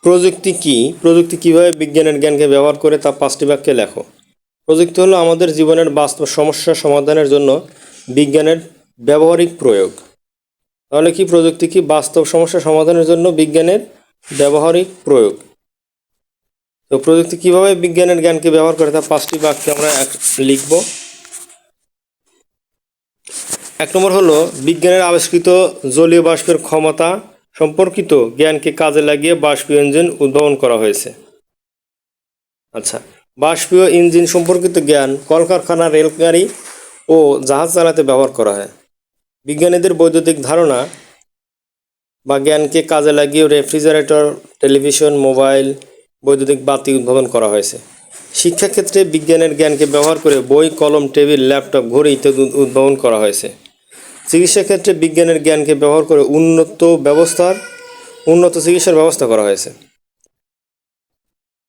প্রযুক্তি কি? প্রযুক্তি কীভাবে বিজ্ঞানের জ্ঞানকে ব্যবহার করে তা পাঁচটি বাক্যে লেখো। প্রযুক্তি হলো আমাদের জীবনের বাস্তব সমস্যা সমাধানের জন্য বিজ্ঞানের ব্যবহারিক প্রয়োগ। তাহলে কি প্রযুক্তি কি বাস্তব সমস্যা সমাধানের জন্য বিজ্ঞানের ব্যবহারিক প্রয়োগ? তো প্রযুক্তি কীভাবে বিজ্ঞানের জ্ঞানকে ব্যবহার করে তা পাঁচটি বাক্যে আমরা এক- লিখব। এক নম্বর হলো বিজ্ঞানের আবিষ্কৃত জলীয় বাষ্পের ক্ষমতা সম্পর্কিত জ্ঞানকে কাজে লাগিয়ে বাষ্পীয় ইঞ্জিন উদ্ভাবন করা হয়েছে। আচ্ছা বাষ্পীয় ইঞ্জিন সম্পর্কিত জ্ঞান কলকারখানা, রেলগাড়ি ও জাহাজ চালাতে ব্যবহার করা হয়। বিজ্ঞানীদের বৈদ্যুতিক ধারণা বা জ্ঞানকে কাজে লাগিয়ে রেফ্রিজারেটর, টেলিভিশন, মোবাইল, বৈদ্যুতিক বাতি উদ্ভাবন করা হয়েছে। শিক্ষাক্ষেত্রে বিজ্ঞানের জ্ঞানকে ব্যবহার করে বই, কলম, টেবিল, ল্যাপটপ ঘড়ি ইত্যাদি উদ্ভাবন করা হয়েছে। চিকিৎসা ক্ষেত্রে বিজ্ঞানের জ্ঞানকে ব্যবহার করে উন্নত ব্যবস্থার উন্নত চিকিৎসার ব্যবস্থা করা হয়েছে।